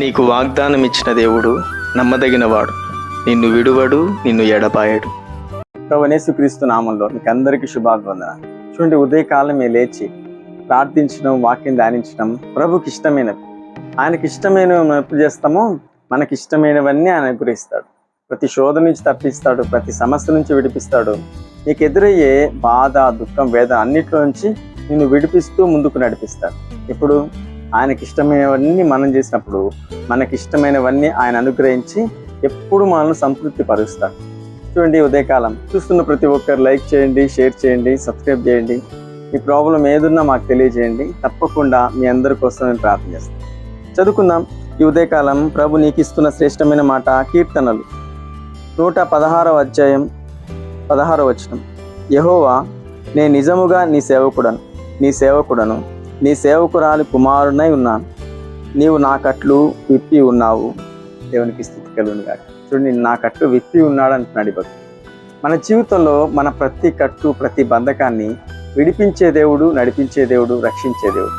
నీకు వాగ్దానం ఇచ్చిన దేవుడు నమ్మదగినవాడు. నిన్ను విడువడు నిన్ను ఎడపాయడు ప్రభనేసు క్రీస్తు నామంలో మీకు అందరికీ శుభాభివందన చూడండి ఉదయకాలమే లేచి ప్రార్థించడం వాక్యం ధ్యానించడం ప్రభుకి ఇష్టమైనవి. ఆయనకి ఇష్టమైనవి మనం ఎప్పుడు చేస్తామో మనకి ఇష్టమైనవన్నీ ఆయన అనుగ్రహిస్తాడు. ప్రతి శోధ నుంచి తప్పిస్తాడు ప్రతి సమస్య నుంచి విడిపిస్తాడు. నీకు ఎదురయ్యే బాధ దుఃఖం వేద అన్నిట్లో నుంచి నిన్ను విడిపిస్తూ ముందుకు నడిపిస్తాడు. ఇప్పుడు ఆయనకి ఇష్టమైనవన్నీ మనం చేసినప్పుడు మనకి ఇష్టమైనవన్నీ ఆయన అనుగ్రహించి ఎప్పుడు మనల్ని సంతృప్తి పరుస్తాడు చూడండి ఉదయకాలం. చూస్తున్న ప్రతి ఒక్కరు లైక్ చేయండి షేర్ చేయండి సబ్స్క్రైబ్ చేయండి. మీ ప్రాబ్లం ఏదున్నా మాకు తెలియజేయండి. తప్పకుండా మీ అందరి కోసం నేను ప్రార్థన చేస్తాను. చదువుకుందాం. ఈ ఉదయకాలం ప్రభు నీకు ఇస్తున్న శ్రేష్టమైన మాట కీర్తనలు. నూట పదహారవ అధ్యాయం పదహారవ వచనం. యహోవా నే నిజముగా నీ సేవకుడను నీ సేవకుడను నీ సేవకురాలి కుమారునై ఉన్నాను. నీవు నా కట్లు విప్పి ఉన్నావు. దేవునికి స్థితి కలుగును కాక చూడండి నా కట్టు విప్పి ఉన్నాడు అంటున్నాడు ఈ భక్తుడు. మన జీవితంలో మన ప్రతి కట్టు ప్రతి బంధకాన్ని విడిపించే దేవుడు నడిపించే దేవుడు రక్షించే దేవుడు.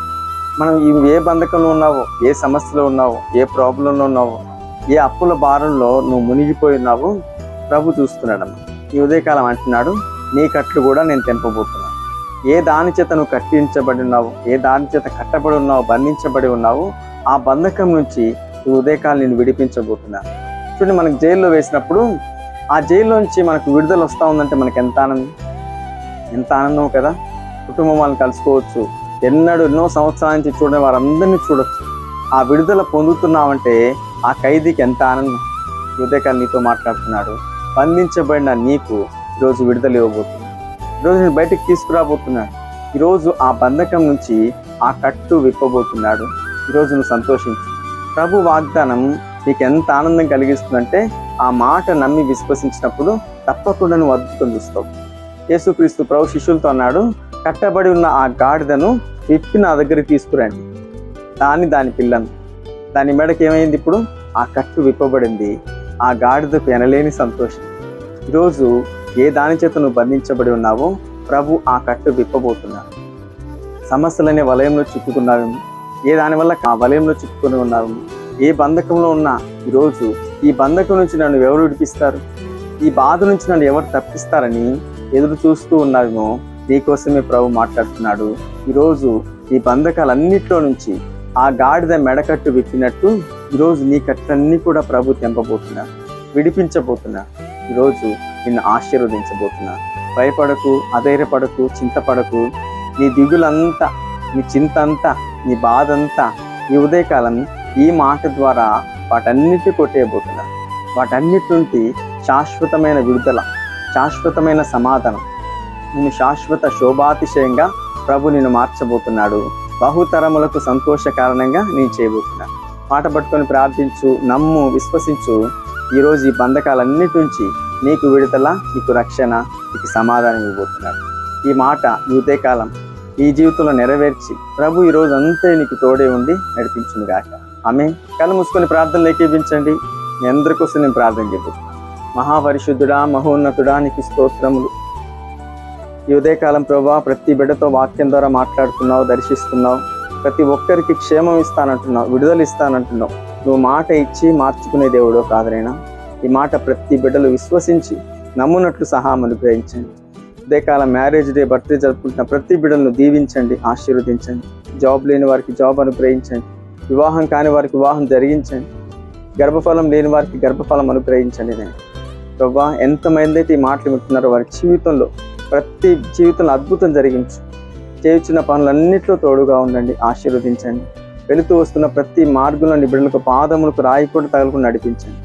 మనం ఇవి ఏ బంధకంలో ఉన్నావో ఏ సమస్యలో ఉన్నావో ఏ ప్రాబ్లంలో ఉన్నావో ఏ అప్పుల భారంలో నువ్వు మునిగిపోయి ఉన్నావో ప్రభు చూస్తున్నాడమ్మ. ఈ ఉదయకాలం అంటున్నాడు నీ కట్లు కూడా నేను తెంపబోతున్నాను ఏ దాని చేత నువ్వు కట్టించబడి ఉన్నావు ఏ దాని చేత కట్టబడి ఉన్నావు బంధించబడి ఉన్నావు ఆ బంధకం నుంచి ఈ ఉదయకాలం నేను విడిపించబోతున్నా. చూడండి మనకు జైల్లో వేసినప్పుడు ఆ జైల్లోంచి మనకు విడుదల వస్తూ ఉందంటే మనకి ఎంత ఆనందం? ఎంత ఆనందం కదా? కుటుంబం వాళ్ళని కలుసుకోవచ్చు. ఎన్నడూ ఎన్నో సంవత్సరాల నుంచి చూడని వారందరినీ చూడొచ్చు. ఆ విడుదల పొందుతున్నామంటే ఆ ఖైదీకి ఎంత ఆనందం? ఈ ఉదయకాలం నీతో మాట్లాడుతున్నాడు. బంధించబడిన నీకు ఈరోజు విడుదల ఇవ్వబోతుంది ఈరోజు నేను బయటకు తీసుకురాబోతున్నాడు ఈరోజు ఆ బంధకం నుంచి ఆ కట్టు విప్పబోతున్నాడు. ఈరోజు నువ్వు సంతోషించు. ప్రభు వాగ్దానం నీకు ఎంత ఆనందం కలిగిస్తుందంటే ఆ మాట నమ్మి విశ్వసించినప్పుడు తప్పకుండా నువ్వు అద్భుతం చూస్తావు. యేసుక్రీస్తు ప్రభు శిష్యులతో అన్నాడు కట్టబడి ఉన్న ఆ గాడిదను విప్పి నా దగ్గరికి తీసుకురండి. దాన్ని దాని పిల్లను. దాని మెడకి ఏమైంది ఇప్పుడు? ఆ కట్టు విప్పబడింది. ఆ గాడిదకు ఎనలేని సంతోషం. ఈరోజు ఏ దాని చేత నువ్వు బంధించబడి ఉన్నావో ప్రభు ఆ కట్టు విప్పబోతున్నాడు సమస్యలనే వలయంలో చిక్కుకున్నావేమో ఏ దానివల్ల ఆ వలయంలో చిక్కుకుని ఉన్నావేమో ఏ బంధకంలో ఉన్నా ఈరోజు ఈ బంధకం నుంచి నన్ను ఎవరు విడిపిస్తారు? ఈ బాధ నుంచి నన్ను ఎవరు తప్పిస్తారని ఎదురు చూస్తూ ఉన్నావేమో నీకోసమే ప్రభు మాట్లాడుతున్నాడు. ఈరోజు ఈ బంధకాలన్నిట్లో నుంచి ఆ గాడిద మెడకట్టు విప్పినట్టు ఈరోజు నీ కట్టన్నీ కూడా ప్రభు తెంపబోతున్నా విడిపించబోతున్నా. ఈరోజు నిన్ను ఆశీర్వదించబోతున్నాను భయపడకు అధైర్యపడకు చింతపడకు. నీ దిగులంతా నీ చింత అంతా నీ బాధ అంతా ఈ ఉదయకాలం ఈ మాట ద్వారా వాటన్నిటి కొట్టేయబోతున్నా. వాటన్నిటి నుండి శాశ్వతమైన విడుదల శాశ్వతమైన సమాధానం నేను శాశ్వత శోభాతిశయంగా ప్రభు నిన్ను మార్చబోతున్నాడు. బహుతరములకు సంతోష కారణంగా నేను చేయబోతున్నా. పాట పట్టుకొని ప్రార్థించు నమ్ము విశ్వసించు. ఈరోజు ఈ బంధకాలన్నిటి నుంచి నీకు విడుదల నీకు రక్షణ నీకు సమాధానం ఇవ్వబోతున్నాడు ఈ మాట ఈ ఉదయకాలం ఈ జీవితంలో నెరవేర్చి ప్రభు ఈ రోజు అంతే నీకు తోడే ఉండి నడిపించును గాక. ఆమె కళ్ళు మూసుకొని ప్రార్థనలు ఏకీపించండి మీ అందరి కోసం నేను ప్రార్థన చేస్తున్నాను. మహాపరిశుద్ధుడా మహోన్నతుడా నీకు స్తోత్రములు. ఈ ఉదయకాలం ప్రభా ప్రతి బిడ్డతో వాక్యం ద్వారా మాట్లాడుతున్నావు దర్శిస్తున్నావు. ప్రతి ఒక్కరికి క్షేమం ఇస్తానంటున్నావు విడుదల ఇస్తానంటున్నావు. నువ్వు మాట ఇచ్చి మార్చుకునే దేవుడో కాదరైనా. ఈ మాట ప్రతి బిడ్డలు విశ్వసించి నమ్మునట్లు సహాయం అనుగ్రహించండి. ఉదయకాలం మ్యారేజ్ డే బర్త్డే జరుపుకుంటున్న ప్రతి బిడ్డలను దీవించండి ఆశీర్వదించండి. జాబ్ లేని వారికి జాబ్ అనుగ్రహించండి. వివాహం కాని వారికి వివాహం జరిగించండి. గర్భఫలం లేని వారికి గర్భఫలం అనుగ్రహించండి నేను ప్రభా ఎంతమంది అయితే ఈ మాటలు వింటున్నారో వారి జీవితంలో ప్రతి జీవితంలో అద్భుతం జరిగించు. చేయుచున్న పనులన్నింటిలో తోడుగా ఉండండి ఆశీర్వదించండి. వెళుతూ వస్తున్న ప్రతి మార్గంలో నిబిడలకు పాదములకు రాయకుండా తగలకు తగలకుండా నడిపించండి.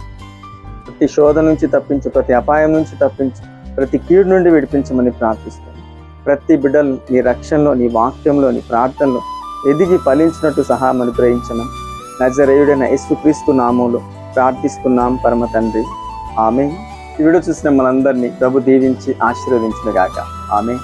ప్రతి శోధ నుంచి తప్పించు ప్రతి అపాయం నుంచి తప్పించు ప్రతి కీడు నుండి విడిపించమని ప్రార్థిస్తాను ప్రతి బిడ్డలు నీ రక్షణలో నీ వాక్యంలో నీ ప్రార్థనలో ఎదిగి ఫలించినట్టు సహాయం అనుగ్రహించను నజరేయుడైన యేసుక్రీస్తు నామంలో ప్రార్థిస్తున్నాం పరమ తండ్రి. ఆమె ఈ వీడియో చూసిన మనందరినీ ప్రభు దీవించి ఆశీర్వదించిన గాక. ఆమె